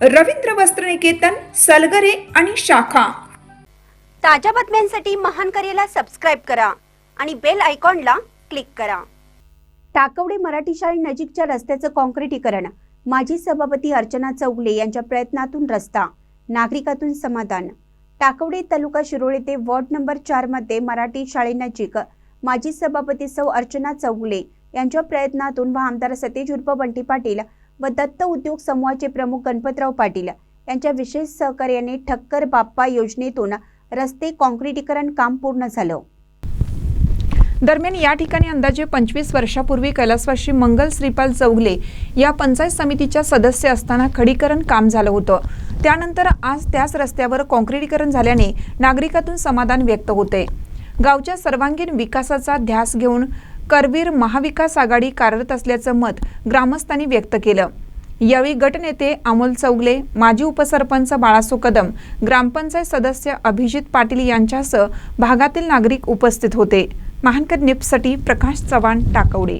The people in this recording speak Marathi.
रवींद्र वस्त्रनिकेतन सलगरे आणि शाखा. ताज्या बातम्यांसाठी महान करेला सबस्क्राईब करा आणि बेल आयकॉनला क्लिक करा. टाकवडे मराठी शाळेनजीकच्या रस्त्याचं काँक्रिटीकरण माजी सभापती अर्चना चौगले यांच्या प्रयत्नातून रस्ता. नागरिकातून समाधान. टाकवडे तालुका शिरोळे ते वॉर्ड नंबर चारमध्ये मराठी शाळेनजीक माजी सभापती सौ अर्चना चौगले यांच्या प्रयत्नातून व आमदार सतेज उर्फ बंटी पाटील व दत्त उद्योग समूहाचे प्रमुख गणपतराव पाटील यांच्या विशेष सहकार्याने ठक्कर बाप्पा योजनेतून रस्ते काँक्रीटीकरण काम पूर्ण झालं. दरम्यान या ठिकाणी अंदाजे पंचवीस वर्षापूर्वी कैलासवासी मंगल श्रीपाल चौगले या पंचायत समितीच्या सदस्य असताना खडीकरण काम झालं होतं. त्यानंतर आज त्याच रस्त्यावर काँक्रीटीकरण झाल्याने नागरिकातून समाधान व्यक्त होते. गावच्या सर्वांगीण विकासाचा ध्यास घेऊन करवीर महाविकास आघाडी कार्यरत असल्याचं मत ग्रामस्थांनी व्यक्त केलं. यावेळी गटनेते अमोल चौगले माजी उपसरपंच बाळासो कदम ग्रामपंचायत सदस्य अभिजित पाटील यांच्यासह भागातील नागरिक उपस्थित होते. महानकर निपसाठी प्रकाश चव्हाण टाकवडे.